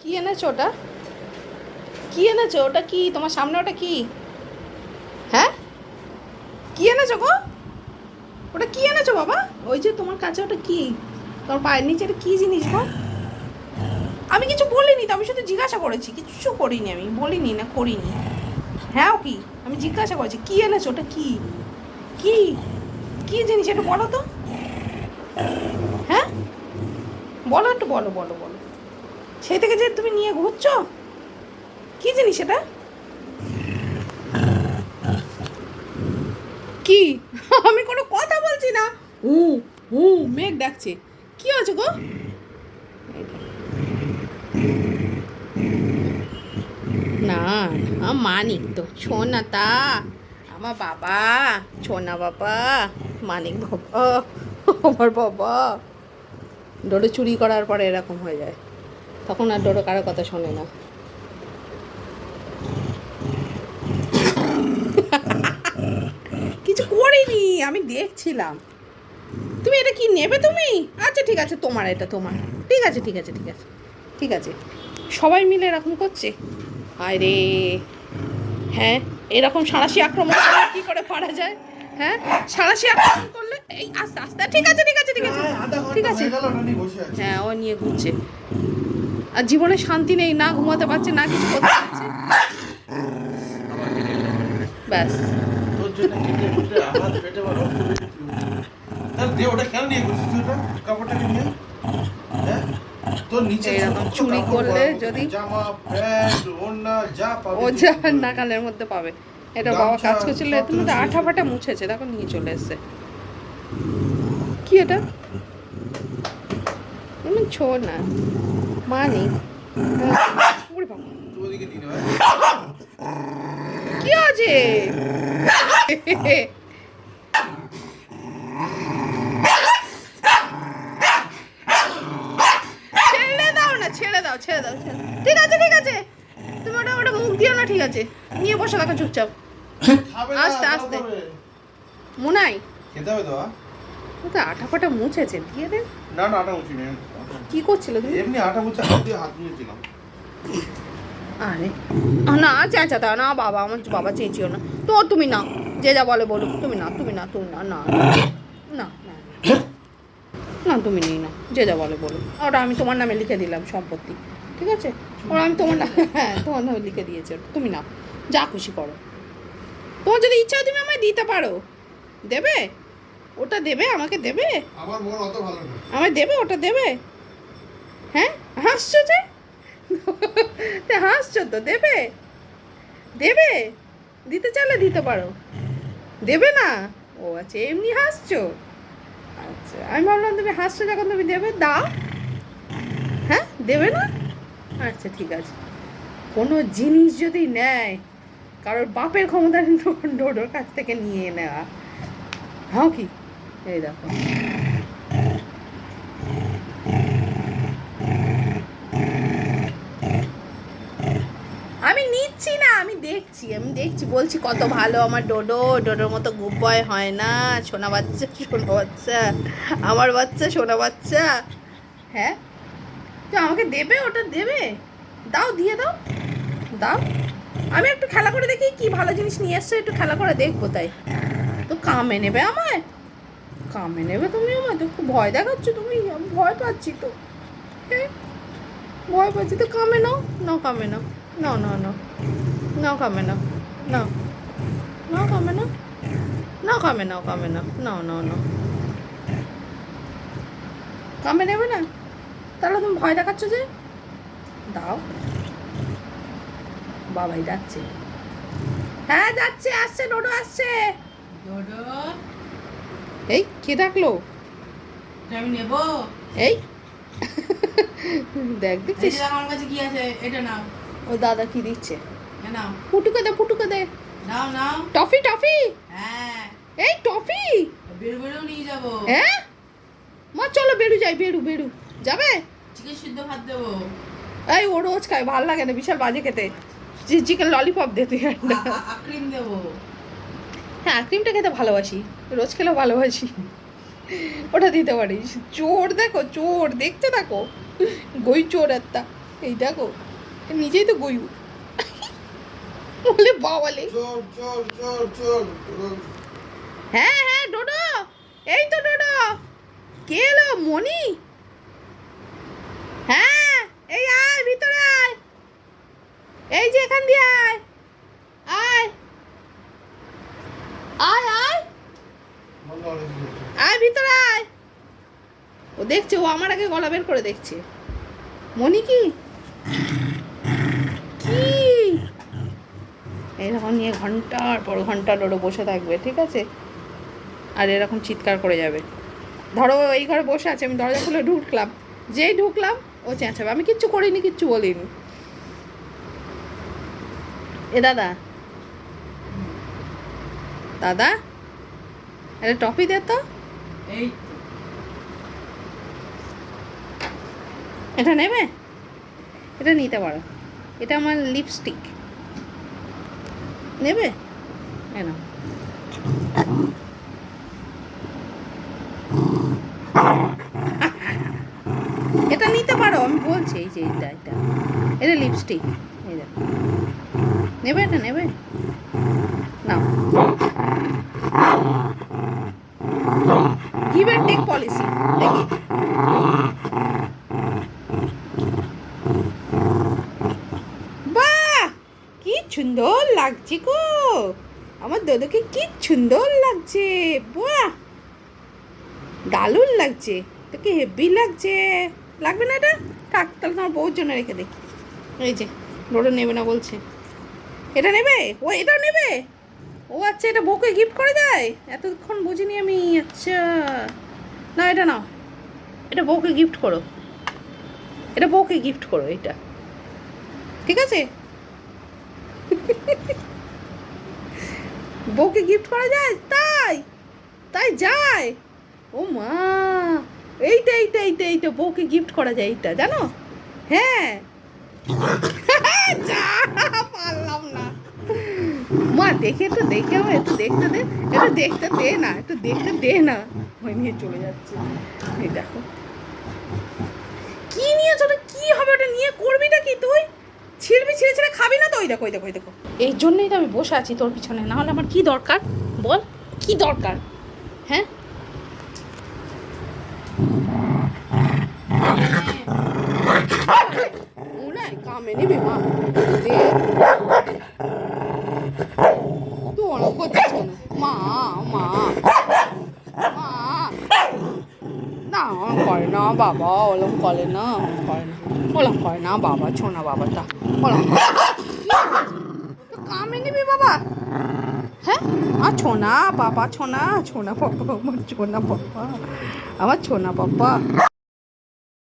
কি এনেছো ওটা? কি এনেছো? ওটা কি? তোমার সামনে ওটা কি? হ্যাঁ? কি এনেছো গো? ওটা কি এনেছো বাবা? ওই যে তোমার কাছে ওটা কি? তোমার পায়ের নিচে এটা কি জিনিস গো? আমি কিছু বলিনি তো, আমি শুধু জিজ্ঞাসা করেছি। কিছু করিনি আমি, বলিনি না, করিনি। হ্যাঁ ও কি? আমি জিজ্ঞাসা করেছি, কি এনেছো? ওটা কি? কি? কি জিনিস? একটু বলো তো। হ্যাঁ? বলো একটু, বলো বলো বলো। সেই থেকে যে তুমি নিয়ে ঘুরছো? কি জিনিস এটা? কি? আমি কোনো কথা বলছি না। উ উ মেঘ ডাকছে। কি হয়েছে গো? না না, মানিক তো। সোনা তা। আমার বাবা, সোনা বাবা, মানিক বাবা, আমার বাবা। ডোরে চুরি করার পরে এরকম হয়ে যায়। তখন আর ডোডো কারও কথা শোনে না। কিছু করিনি আমি দেখছিলাম। তুমি এটা কি নেবে তুমি? আচ্ছা ঠিক আছে তোমার এটা তোমার। ঠিক আছে ঠিক আছে ঠিক আছে ঠিক আছে। সবাই মিলে এরকম করছে? আয় রে। হ্যাঁ এরকম সাঁড়াশি আক্রমণ করলে কী করে পারা যায়? হ্যাঁ সাঁড়াশি আক্রমণ করলে এই আস্তে আস্তে ঠিক আছে ঠিক আছে ঠিক আছে। ঠিক আছে। হ্যাঁ ও নিয়ে ঘুরছে। আর জীবনে শান্তি নেই না ঘুমাতে পারছে না কিছু করতে পারছে। ব্যাস? হ্যাঁ? চুরি করলে যদি- ও যা নাকালের মধ্যে পাবে। এটা বাবা কাজ করছিল সব তুমি আঠা ফাটা মুছেছে দেখো নিয়ে চলে এসছে। কি এটা? ছো না। মানি দিন। কি আছে ছেড়ে দাও না ছেড়ে দাও ছেড়ে দাও ছেড়ে ঠিক আছে ঠিক আছে তুমি ওটা ওটা মুখ দিও না ঠিক আছে নিয়ে বসে দেখো চুপচাপ আস্তে, আস্তে। যাবে। মুনাই খেতে হবে তো আ? ও তো আঠা ফাটা মুছেছে দিয়ে দে না না আটা মুছি নি। কি করছিলে তুমি? এমনি আটা মুছে হাত দিয়ে হাত মুছেছিলাম আরে না চেঁচা তা না বাবা আমার বাবা চেঁচিও না। তো তুমি না যে যা বলে বলুক তুমি না তুমি না তুমি না না না না না তুমি নেই না যে যা বলে বলুক। ওটা আমি তোমার নামে লিখে দিলাম সম্পত্তি ঠিক আছে? ওরা আমি তোমার নামে হ্যাঁ তোমার নামে লিখে দিয়েছি তুমি না যা খুশি করো। তোমার যদি ইচ্ছা তুমি আমায় দিতে পারো। দেবে? ওটা দেবে আমাকে দেবে? আমার মন অত ভালো না। আমায় দেবে ওটা দেবে? হ্যাঁ? হাসছো যে? তা হাসছো তো, দেবে? দেবে? দিতে চাইলে দিতে পারো। দেবে না? ও আচ্ছা এমনি হাসছো? আচ্ছা আমি ভাবলাম তুমি হাসছো যখন তুমি দেবে, দাও। হ্যাঁ দেবে না? আচ্ছা ঠিক আছে। কোনো জিনিস যদি নেয়, কারোর বাপের ক্ষমতা ডোডোর কাছ থেকে নিয়ে নেওয়া। হ্যাঁ কি? এই দেখো আমি নিচ্ছি না আমি দেখছি, আমি দেখছি, বলছি কত ভালো আমার ডোডো, ডোডোর মতো গুড বয় হয় না, সোনা বাচ্চা সোনা বাচ্চা, আমার বাচ্চা, সোনা বাচ্চা। হ্যাঁ? তো আমাকে দেবে ওটা, দেবে? দাও, দিয়ে দাও। দাও। আমি একটু খেলা করে দেখি কি ভালো জিনিস নিয়ে এসছো, একটু খেলা করে দেখব তাই। তো কামে নেবে আমায়? কামে নেবে তুমি আমায়? তো খুব ভয় দেখাচ্ছ তুমি, আমি ভয় পাচ্ছি তো। হ্যাঁ? ভয় পাচ্ছি, তো কামে নাও। নাও, কামে নাও। নাও নাও নাও। নাও কামে নাও নাও নাও কামে নাও নাও কামে নাও কামে নাও নাও নাও নাও কামে নেবে না? তাহলে তুমি ভয় দেখাচ্ছ যে? দাও। বাবাই ডাকছে। হ্যাঁ যাচ্ছে আসছে ডোডো আসছে। ডোডো? এই কে ডাকলো? আমি নেব। এই। দেখ দেখছিস? আমার কাছে কি আছে এটা নাও। ও দাদা কি দিচ্ছে? ফুটুকে দে ফুটুকে দে। নাও নাও টফি টফি। হ্যাঁ। এই টফি। বেরো বেরো নিয়ে যাব। হ্যাঁ? মা চলো বেরু যাই বেরু বেরু। যাবে? চিকেন সিদ্ধ ভাত দেবো। এই ও রোজ খায় ভালো লাগে না বিশাল বাজে খেতে। চিকেন ললিপপ দে তুই আক্রিম দেবো। হ্যাঁ ক্রিমটা খেতে ভালোবাসি। রোজ খেলেও ভালোবাসি। ওটা দিতে পারিস। চোর দেখো চোর। দেখতে থাকো। গই চোর একটা। এই দেখো নিজেই তো গয়ু বলে বাবালে হ্যাঁ হ্যাঁ ডোডো। এই তো ডোডো। কে এলো? মনি হ্যাঁ এই আয় ভিতরে আয়। এই যে এখান দিয়ে আয়। আয়। আয় আয়। আয় ভিতরে আয়। ও দেখছে ও আমার আগে গলা বের করে দেখছে। মনি কি? এরকম নিয়ে ঘণ্টার পর ঘণ্টা ডোডো বসে থাকবে ঠিক আছে? আর এরকম চিৎকার করে যাবে। ধরো এই ঘরে বসে আছে আমি দরজা খুলে ঢুকলাম। যেই ঢুকলাম ও চেঁচাবে আমি কিচ্ছু করিনি কিচ্ছু বলিনি। এ দাদা। দাদা? একটা টপি দে তো। এই। এটা নেবে? এটা নিতে পারো। এটা আমার লিপস্টিক। নেবে? নাও। এটা নিতে পারো, আমি বলছি এই যে এটা এটা। এটা লিপস্টিক এই দেখো। নেবে এটা, নেবে? নাও। গিভ অ্যান্ড টেক পলিসি দেখি বাহ কি সুন্দর লাগছে গো। আমার দাদাকে কি সুন্দর লাগছে। বাহ! দারুণ লাগছে। তোকে হেভি লাগছে। লাগবে না এটা? থাক, তাহলে তোমার বউর জন্য রেখে দে। এই যে ডোডো নেবে না বলছে। এটা নেবে? ও এটা নেবে? ও আচ্ছা এটা বউকে গিফট করে দেয়? এতক্ষণ বুঝিনি আমি। আচ্ছা। না, এটা নাও। এটা বউকে গিফট করো। এটা বউকে গিফট করো এটা ঠিক আছে? বউকে গিফট করা যায়? তাই? তাই যায়? ও মা, এইটা এইটা এইটা এইটা, বউকে গিফট করা যায় এইটা, জানো? হ্যাঁ। পারলাম না। মা, দেখে একটু দেখে আমার একটু দেখতে দে। একটু দেখতে দে না, একটু দেখতে দে না। ওই নিয়ে চলে যাচ্ছে। এই দেখো। কি নিয়ে চলে কি হবে? ওটা নিয়ে করবিটা কি তুই? ছিঁড়বি, ছিঁড়ে ছিঁড়ে খাবি না তো? ওই দেখো ওই দেখো ওই দেখো। এই জন্যই তো আমি বসে আছি তোর পিছনে। না হলে আমার কি দরকার? বল, কি দরকার? হ্যাঁ? নেবে, মা। দে তুই অনেক করছিস কেন মা মা মা না ওরম করে না বাবা ওরম করে না করে না। ওরম করে না বাবা ছোনা বাবাটা ওরম কামড়ে। তো নিবি বাবা? হ্যাঁ? আর ছোনা বাবা ছোনা ছোনা বাবা আমার ছোনা পাপা আমার ছোনা বাবা।